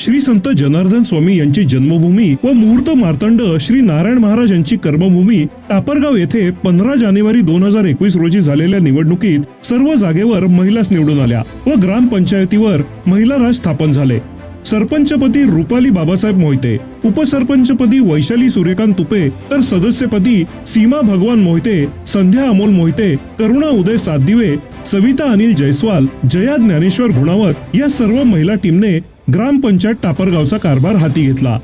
श्री संत जनार्दन स्वामी यांची जन्मभूमी व मुहूर्त मार्तंड श्री नारायण महाराज यांची कर्मभूमी टापरगाव येथे पंधरा जानेवारी दोन हजार एकवीस रोजी झालेल्या निवडणुकीत सर्व जागेवर महिलाच निवडून आल्या व ग्रामपंचायतीवर महिला राज स्थापन झाले. सरपंचपदी रुपाली बाबासाहेब मोहिते उपसरपंचपदी वैशाली सूर्यकांत तुपे तर सदस्यपदी सीमा भगवान मोहिते संध्या अमोल मोहिते करुणा उदय सातदिवे सविता अनिल जयस्वाल जया ज्ञानेश्वर घुणावत या सर्व महिला टीमने ग्रामपंचायत टापरगावचा कारभार हाती घेतला.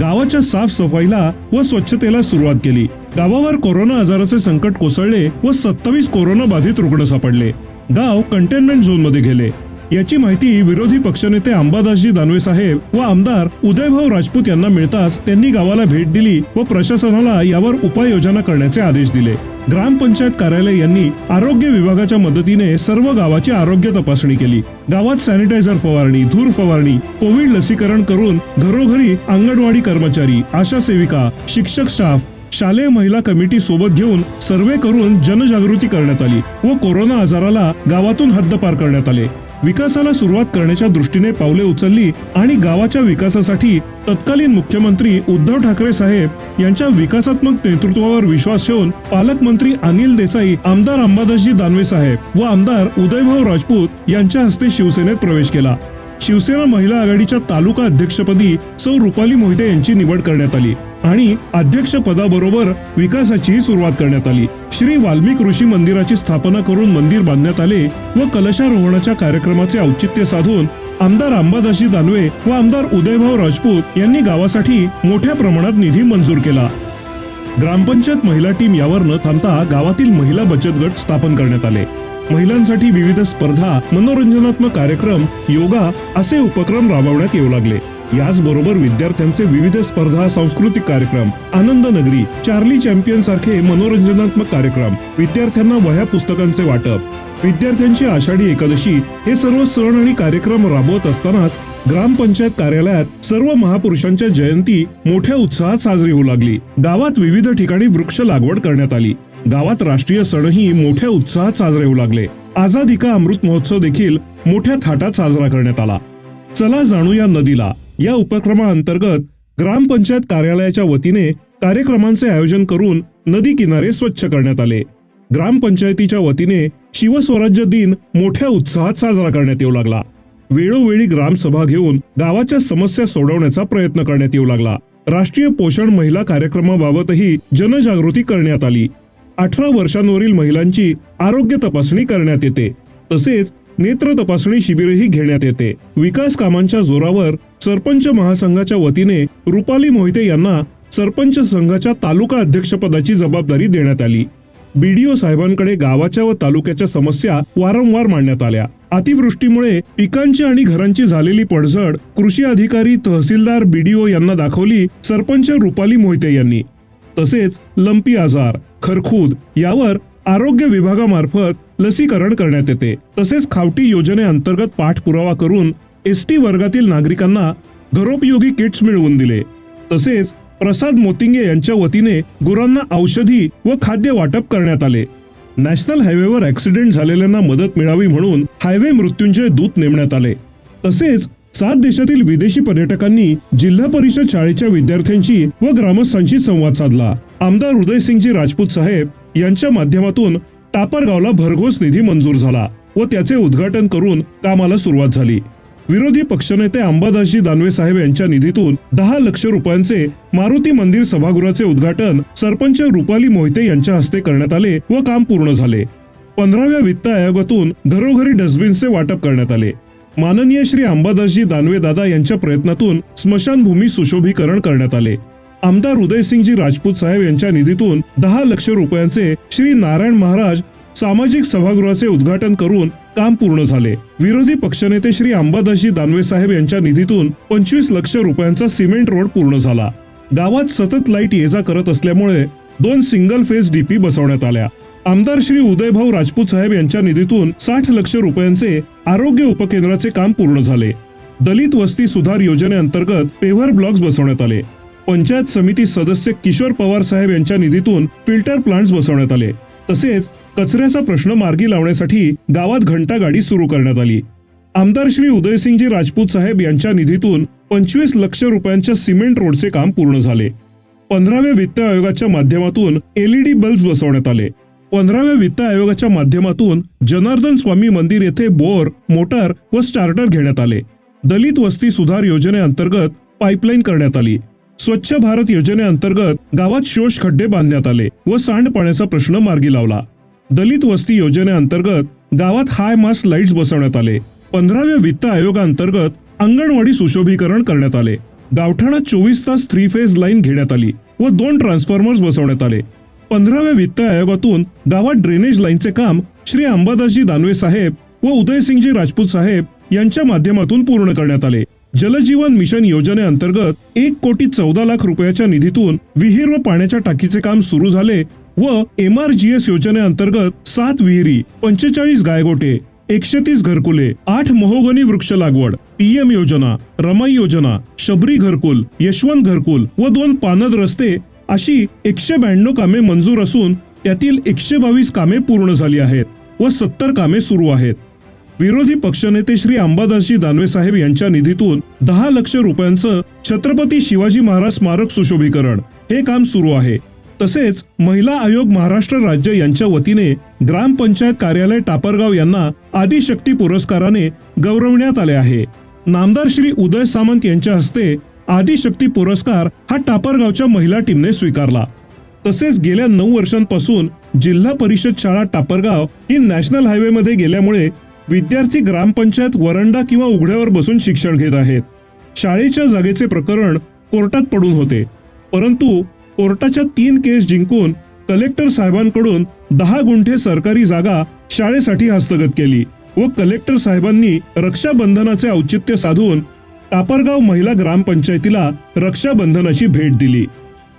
गावाच्या साफसफाईला व स्वच्छतेला सुरुवात केली. गावावर कोरोना आजाराचे संकट कोसळले व सत्तावीस कोरोना बाधित रुग्ण सापडले. गाव कंटेनमेंट झोनमध्ये गेले. याची माहिती विरोधी पक्षनेते अंबादासजी दानवे साहेब व आमदार उदयभाऊ राजपूत यांना मिळताच त्यांनी गावाला भेट दिली व प्रशासनाला यावर उपाययोजना करण्याचे आदेश दिले. ग्रामपंचायत कार्यालय यांनी आरोग्य विभागाच्या मदतीने सर्व गावाची आरोग्य तपासणी केली. गावात सॅनिटायझर फवारणी धूर फवारणी कोविड लसीकरण करून घरोघरी अंगणवाडी कर्मचारी आशा सेविका शिक्षक स्टाफ शालेय महिला कमिटी सोबत घेऊन सर्वे करून जनजागृती करण्यात आली व कोरोना आजाराला गावातून हद्दपार करण्यात आले. विकासाला सुरुवात करण्याच्या दृष्टीने पावले उचलली आणि गावाच्या विकासासाठी तत्कालीन मुख्यमंत्री उद्धव ठाकरे साहेब यांच्या विकासात्मक नेतृत्वावर विश्वास ठेवून पालकमंत्री अनिल देसाई आमदार अंबादासजी दानवे साहेब व आमदार उदयभाऊ राजपूत यांच्या हस्ते शिवसेनेत प्रवेश केला. शिवसेना महिला आघाडीच्या तालुका अध्यक्षपदी सौ रुपाली मोहिते यांची निवड करण्यात आली. आणि अध्यक्ष पदाबरोबर विकासाची सुरुवात करण्यात आली. श्री वाल्मिक ऋषी मंदिराची स्थापना करून मंदिर बांधण्यात आले व कलशारोहणाच्या कार्यक्रमाचे औचित्य साधून आमदार अंबादाशी दानवे व आमदार उदयभाऊ राजपूत यांनी गावासाठी मोठ्या प्रमाणात निधी मंजूर केला. ग्रामपंचायत महिला टीम यावर न थांबता गावातील महिला बचत गट स्थापन करण्यात आले. महिलांसाठी विविध स्पर्धा मनोरंजनात्मक कार्यक्रम योगा असे उपक्रम राबवण्यात येऊ लागले. याचबरोबर विद्यार्थ्यांचे विविध स्पर्धा सांस्कृतिक कार्यक्रम आनंद नगरी चार्ली चॅम्पियन सारखे मनोरंजनात्मक कार्यक्रम विद्यार्थ्यांना वह्या पुस्तकांचे वाटप. विद्यार्थ्यांची आषाढी एकादशी हे सर्व सण आणि कार्यक्रम राबवत असतानाच ग्रामपंचायत कार्यालयात सर्व महापुरुषांच्या जयंती मोठ्या उत्साहात साजरी होऊ लागली. गावात विविध ठिकाणी वृक्ष लागवड करण्यात आली. गावात राष्ट्रीय सणही मोठ्या उत्साहात साजरे होऊ लागले. आझादी का अमृत महोत्सव देखील मोठ्या थाटात साजरा करण्यात आला. चला जाणूया नदीला. या उपक्रमाअंतर्गत ग्रामपंचायत कार्यालयाच्या वतीने कार्यक्रमांचे आयोजन करून नदी किनारे स्वच्छ करण्यात आले. ग्रामपंचायतीच्या वतीने शिवस्वराज्य दिन मोठ्या उत्साहात साजरा करण्यात येऊ लागला. वेळोवेळी ग्रामसभा घेऊन गावाच्या समस्या सोडवण्याचा प्रयत्न करण्यात येऊ लागला. राष्ट्रीय पोषण महिला कार्यक्रमाबाबतही जनजागृती करण्यात आली. अठरा वर्षांवरील महिलांची आरोग्य तपासणी करण्यात येते. तसेच नेत्र तपासणी शिबिरही घेण्यात येते. विकास कामांच्या जोरावर सरपंच महासंघाच्या वतीने रुपाली मोहिते यांना सरपंच संघाच्या तालुका अध्यक्षपदाची जबाबदारी देण्यात आली. बीडीओ साहेबांकडे गावाच्या व तालुक्याच्या समस्या वारंवार मांडण्यात आल्या. अतिवृष्टीमुळे पिकांची आणि घरांची झालेली पडझड कृषी अधिकारी तहसीलदार बीडीओ यांना दाखवली सरपंच रुपाली मोहिते यांनी. तसेच लंपी आजार खरखूद यावर आरोग्य विभागामार्फत लसीकरण करण्यात येते. तसेच खावटी योजनेअंतर्गत पाठपुरावा करून एस टी वर्गातील नागरिकांना घरोपयोगी किट्स मिळवून दिले. तसेच प्रसाद मोतिंगे यांच्या वतीने गुरांना औषधी व खाद्य वाटप करण्यात आले. नॅशनल हायवेवर ऍक्सिडेंट झालेल्यांना मदत मिळावी म्हणून हायवे मृत्यूंजय दूत नेमण्यात आले. तसेच सात देशातील विदेशी पर्यटकांनी जिल्हा परिषद शाळेच्या विद्यार्थ्यांशी व ग्रामस्थांशी संवाद साधला. आमदार हृदयसिंगजी राजपूत साहेब यांच्या माध्यमातून टापरगावला भरघोस निधी मंजूर झाला व त्याचे उद्घाटन करून कामाला सुरुवात झाली. विरोधी पक्षनेते अंबादासजी दानवे साहेब यांच्या निधीतून दहा लक्ष रुपयांचे मारुती मंदिर सभागृहाचे उद्घाटन सरपंच रुपाली मोहिते यांच्या हस्ते करण्यात आले व काम पूर्ण झाले. पंधराव्या वित्त आयोगातून घरोघरी डस्टबिनचे वाटप करण्यात आले. माननीय श्री अंबादासजी दानवे दादा यांच्या प्रयत्नातून स्मशानभूमी सुशोभीकरण करण्यात आले. आमदार उदयसिंगजी राजपूत साहेब यांच्या निधीतून दहा लक्ष रुपयांचे श्री नारायण महाराज सामाजिक सभागृहाचे उद्घाटन करून काम पूर्ण झाले. विरोधी पक्षनेते श्री अंबादासजी दानवे साहेब यांच्या निधीतून पंचवीस लक्ष रुपयांचा सिमेंट रोड पूर्ण झाला. गावात सतत लाइट ये जा करत असल्यामुळे दोन सिंगल फेज डीपी बसवण्यात आल्या. आमदार श्री उदयभाऊ राजपूत साहेब यांच्या निधीतून साठ लक्ष रुपयांचे आरोग्य उपकेंद्राचे काम पूर्ण झाले. दलित वस्ती सुधार योजनेअंतर्गत पेव्हर ब्लॉक्स बसवण्यात आले. पंचायत समिती सदस्य किशोर पवार साहेब यांच्या निधीतून फिल्टर प्लांट्स बसवण्यात आले. तसेच कचऱ्याचा प्रश्न मार्गी लावण्यासाठी गावात घंटा गाडी सुरू करण्यात आली. आमदार श्री उदयसिंगजी राजपूत साहेब यांच्या निधीतून पंचवीस लक्ष रुपयांच्या सिमेंट रोडचे काम पूर्ण झाले. पंधराव्या वित्त आयोगाच्या माध्यमातून एलईडी बल्ब बसवण्यात आले. पंधराव्या वित्त आयोगाच्या माध्यमातून जनार्दन स्वामी मंदिर येथे बोर मोटार व स्टार्टर घेण्यात आले. दलित वस्ती सुधार योजनेअंतर्गत पाईपलाईन करण्यात आली. स्वच्छ भारत योजनेअंतर्गत गावात शोष खड्डे बांधण्यात आले व सांडपाण्याचा प्रश्न मार्गी लावला. दलित वस्ती योजनेअंतर्गत गावात हाय मास लाईट्स बसवण्यात आले. पंधराव्या वित्त आयोगाअंतर्गत अंगणवाडी सुशोभीकरण करण्यात आले. गावठाणात चोवीस तास थ्री फेज लाईन घेण्यात आली व दोन ट्रान्सफॉर्मर्स बसवण्यात आले. पंधराव्या वित्त आयोगातून गावात ड्रेनेज लाईनचे काम श्री अंबादासजी दानवे साहेब व उदयसिंगजी राजपूत साहेब यांच्या माध्यमातून पूर्ण करण्यात आले. जलजीवन मिशन योजनेअंतर्गत एक कोटी चौदा लाख रुपयाच्या निधीतून विहीर व पाण्याच्या टाकीचे काम सुरू झाले व एम आर जी एस योजनेअंतर्गत सात विहिरी पंचेचाळीस गायगोटे एकशे तीस घरकुले आठ महोगनी वृक्ष लागवड पीएम योजना रमाई योजना शबरी घरकुल यशवंत घरकुल व दोन पानद रस्ते अशी एकशे ब्याण्णव कामे मंजूर असून त्यातील एकशे बावीस कामे पूर्ण झाली आहेत व सत्तर कामे सुरू आहेत. विरोधी पक्षनेते श्री अंबादासजी दानवे साहेब यांच्या निधीतून दहा लक्ष रुपयांचं छत्रपती शिवाजी महाराज स्मारक सुशोभीकरण हे काम सुरू आहे. तसेच महिला आयोग महाराष्ट्र राज्य यांच्या वतीने ग्रामपंचायत कार्यालय टापरगाव यांना आदिशक्ती पुरस्काराने गौरवण्यात आले आहे. नामदार श्री उदय सामंत यांच्या हस्ते आदिशक्ती पुरस्कार हा टापरगावच्या महिला टीमने स्वीकारला. तसेच गेल्या नऊ वर्षांपासून जिल्हा परिषद शाळा टापरगाव ही नॅशनल हायवेमध्ये गेल्यामुळे विद्यार्थी ग्रामपंचायत वरंडा किंवा उघड्यावर बसून शिक्षण घेत आहेत. शाळेच्या जागेचे प्रकरण कोर्टात पडून होते. परंतु कोर्टाच्या तीन केस जिंकून कलेक्टर साहेबांकडून दहा गुंठे सरकारी जागा शाळेसाठी हस्तगत केली व कलेक्टर साहेबांनी रक्षाबंधनाचे औचित्य साधून टापरगाव महिला ग्रामपंचायतीला रक्षाबंधनाची भेट दिली.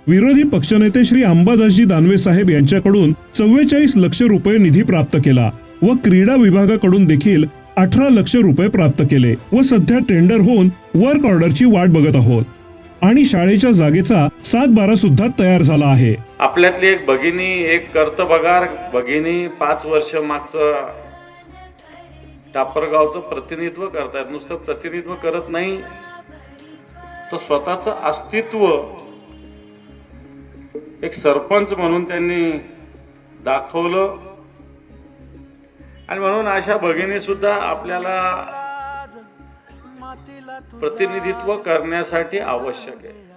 विरोधी पक्षनेते श्री अंबादासजी दानवे साहेब यांच्याकडून चव्वेचाळीस लक्ष रुपये निधी प्राप्त केला. व क्रीडा विभागाकडून देखील अठरा लक्ष रुपये प्राप्त केले व सध्या टेंडर होऊन वर्क ऑर्डरची वाट बघत आहोत. आणि शाळेच्या जागेचा सात बारा सुद्धा तयार झाला आहे. आपल्यातली एक भगिनी एक कर्तबगार भगिनी पाच वर्ष मागचं टापरगावचं प्रतिनिधित्व करतायत. नुसतं प्रतिनिधित्व करत नाही. तर स्वतःचं अस्तित्व एक सरपंच म्हणून त्यांनी दाखवलं. आणि म्हणून अशा भगिनी सुद्धा आपल्याला प्रतिनिधित्व करण्यासाठी आवश्यक आहे.